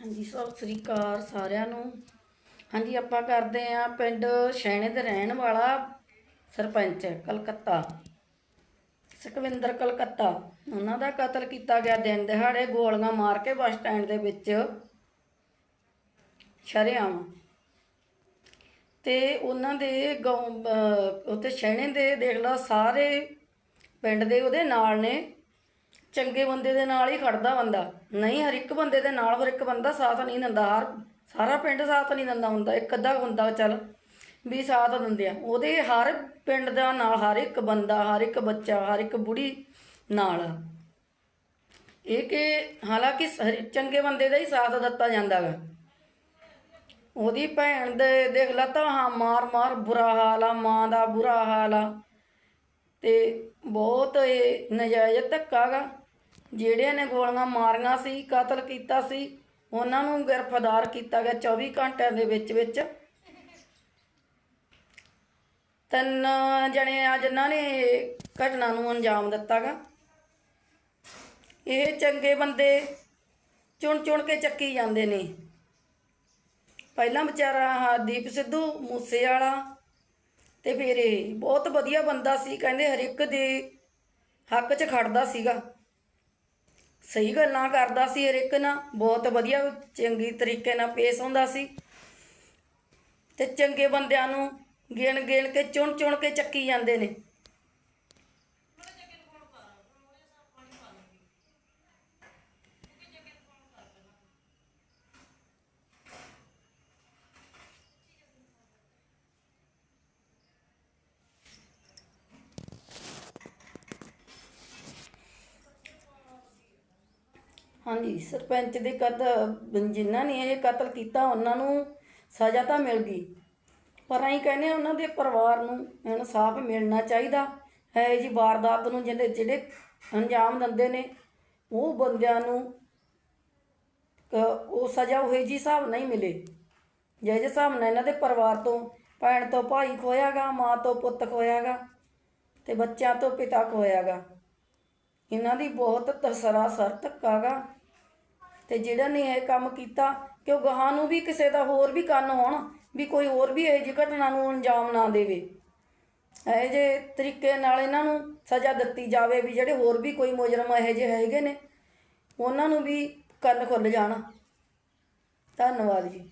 ਹਾਂਜੀ, ਸਤਿ ਸ੍ਰੀ ਅਕਾਲ ਸਾਰਿਆਂ ਨੂੰ। ਹਾਂਜੀ, ਆਪਾਂ ਕਰਦੇ ਆਂ ਪਿੰਡ ਸ਼ੈਣੇ ਦੇ ਰਹਿਣ ਵਾਲਾ ਸਰਪੰਚ ਕਲਕੱਤਾ। ਸੁਖਵਿੰਦਰ ਕਲਕੱਤਾ। ਉਹਨਾਂ ਦਾ ਕਤਲ ਕੀਤਾ ਗਿਆ ਦਿਨ ਦਿਹਾੜੇ ਗੋਲੀਆਂ ਮਾਰ ਕੇ ਬੱਸ ਸਟੈਂਡ ਦੇ ਵਿੱਚ ਸ਼ਰੇਆਮ। ਤੇ ਉਹਨਾਂ ਦੇ ਗਾਉਂ, ਅਹ ਦੇ ਦੇਖ ਲਓ ਸਾਰੇ ਪਿੰਡ ਦੇ ਉਹਦੇ ਨਾਲ ਨੇ। ਚੰਗੇ ਬੰਦੇ ਦੇ ਨਾਲ ਹੀ ਖੜਦਾ ਬੰਦਾ। ਨਹੀਂ, ਹਰ ਇੱਕ ਬੰਦੇ ਦੇ ਨਾਲ ਹਰ ਇੱਕ ਬੰਦਾ ਸਾਥ ਨਹੀਂ ਦਿੰਦਾ। ਹਰ, ਸਾਰਾ ਪਿੰਡ ਸਾਥ ਨਹੀਂ ਦਿੰਦਾ ਹੁੰਦਾ। ਇੱਕ ਅੱਧਾ ਹੁੰਦਾ, ਚੱਲ ਵੀ ਸਾਥ ਦਿੰਦੇ ਆ। ਉਹਦੇ ਹਰ ਪਿੰਡ ਦਾ ਨਾਲ, ਹਰ ਇੱਕ ਬੰਦਾ, ਹਰ ਇੱਕ ਬੱਚਾ, ਹਰ ਇੱਕ ਬੁੜੀ ਨਾਲ। ਇਹ ਕਿ ਹਾਲਾਂਕਿ ਹਰ- ਚੰਗੇ ਬੰਦੇ ਦਾ ਹੀ ਸਾਥ ਦਿੱਤਾ ਜਾਂਦਾ ਗਾ। ਉਹਦੀ ਭੈਣ ਦੇ, ਦੇਖ ਲਾ ਤਾਂ ਹਾਂ ਮਾਰ ਮਾਰ, ਬੁਰਾ ਹਾਲ ਆ, ਮਾਂ ਦਾ ਬੁਰਾ ਹਾਲ ਆ। ਤੇ ਬਹੁਤ ਇਹ ਨਜਾਇਜ਼ ਧੱਕਾ ਗਾ। ਜਿਹੜਿਆਂ ਨੇ ਗੋਲੀਆਂ ਮਾਰੀਆਂ ਸੀ, ਕਤਲ ਕੀਤਾ ਸੀ, ਉਹਨਾਂ ਨੂੰ ਗ੍ਰਿਫਤਾਰ ਕੀਤਾ ਗਿਆ 24 ਘੰਟਿਆਂ ਦੇ ਵਿੱਚ ਵਿੱਚ। ਤਿੰਨ ਜਣੇ ਆ, ਜਿਨ੍ਹਾਂ ਨੇ ਘਟਨਾ ਨੂੰ ਅੰਜਾਮ ਦਿੱਤਾ ਗਾ। ਇਹ ਚੰਗੇ ਬੰਦੇ ਚੁਣ ਚੁਣ ਕੇ ਚੱਕੀ ਜਾਂਦੇ ਨੇ। ਪਹਿਲਾਂ ਵਿਚਾਰਾ ਆਹ ਦੀਪ ਸਿੱਧੂ ਮੂਸੇ ਵਾਲਾ ਤੇ ਫਿਰ ਇਹ ਬਹੁਤ ਵਧੀਆ ਬੰਦਾ ਸੀ, ਕਹਿੰਦੇ ਹਰ ਇੱਕ ਦੇ ਹੱਕ 'ਚ ਖੜਦਾ ਸੀਗਾ। ਸਹੀ ਗੱਲਾਂ ਕਰਦਾ ਸੀ ਹਰ ਇੱਕ ਨਾਲ ਬਹੁਤ ਵਧੀਆ, ਚੰਗੀ ਤਰੀਕੇ ਨਾਲ ਪੇਸ਼ ਹੁੰਦਾ ਸੀ। ਤੇ ਚੰਗੇ ਬੰਦਿਆਂ ਨੂੰ ਗਿਣ ਗਿਣ ਕੇ ਚੁਣ ਚੁਣ ਕੇ ਚੱਕੀ ਜਾਂਦੇ ਨੇ। ਹਾਂਜੀ, ਸਰਪੰਚ ਦੇ ਕਤਲ ਜਿਨ੍ਹਾਂ ਨੇ ਇਹ ਕਤਲ ਕੀਤਾ, ਉਹਨਾਂ ਨੂੰ ਸਜ਼ਾ ਤਾਂ ਮਿਲ ਗਈ। ਪਰ ਅਸੀਂ ਕਹਿੰਦੇ ਉਹਨਾਂ ਦੇ ਪਰਿਵਾਰ ਨੂੰ ਇਨਸਾਫ ਮਿਲਣਾ ਚਾਹੀਦਾ। ਹੈ ਜੀ ਵਾਰਦਾਤ ਨੂੰ ਜਿਹੜੇ ਜਿਹੜੇ ਅੰਜਾਮ ਦਿੰਦੇ ਨੇ, ਉਹ ਬੰਦਿਆਂ ਨੂੰ ਉਹ ਸਜ਼ਾ ਉਹ ਜੀ ਹਿਸਾਬ ਨਹੀਂ ਮਿਲੇ। ਜੇ ਜੇ ਹਿਸਾਬ ਨਾਲ ਇਹਨਾਂ ਦੇ ਪਰਿਵਾਰ ਤੋਂ ਭੈਣ ਤੋਂ ਭਾਈ ਖੋਇਆਗਾ, ਮਾਂ ਤੋਂ ਪੁੱਤ ਖੋਇਆਗਾ ਤੇ ਬੱਚਿਆਂ ਤੋਂ ਪਿਤਾ ਖੋਇਆਗਾ। ਇਹਨਾਂ ਦੀ ਬਹੁਤ ਤਸਰਾ ਸਰ ਧੱਕਾ ਗਾ ਤੇ ਜਿਹੜਾ ਨੇ ਇਹ ਕੰਮ ਕੀਤਾ ਕਿ ਉਹ ਗਾਹਾਂ ਨੂੰ ਵੀ ਕਿਸੇ ਦਾ ਹੋਰ ਵੀ ਕੰਨ ਹੋਣ, ਵੀ ਕੋਈ ਹੋਰ ਵੀ ਇਹ ਜਿਹੀ ਘਟਨਾ ਨੂੰ ਅੰਜਾਮ ਨਾ ਦੇਵੇ। ਇਹ ਜੇ ਤਰੀਕੇ ਨਾਲ ਇਹਨਾਂ ਨੂੰ ਸਜ਼ਾ ਦਿੱਤੀ ਜਾਵੇ ਵੀ ਜਿਹੜੇ ਹੋਰ ਵੀ ਕੋਈ ਮੁਜਰਮ ਇਹੋ ਜਿਹੇ ਹੈਗੇ ਨੇ, ਉਹਨਾਂ ਨੂੰ ਵੀ ਕੰਨ ਖੁੱਲ ਜਾਣ। ਧੰਨਵਾਦ ਜੀ।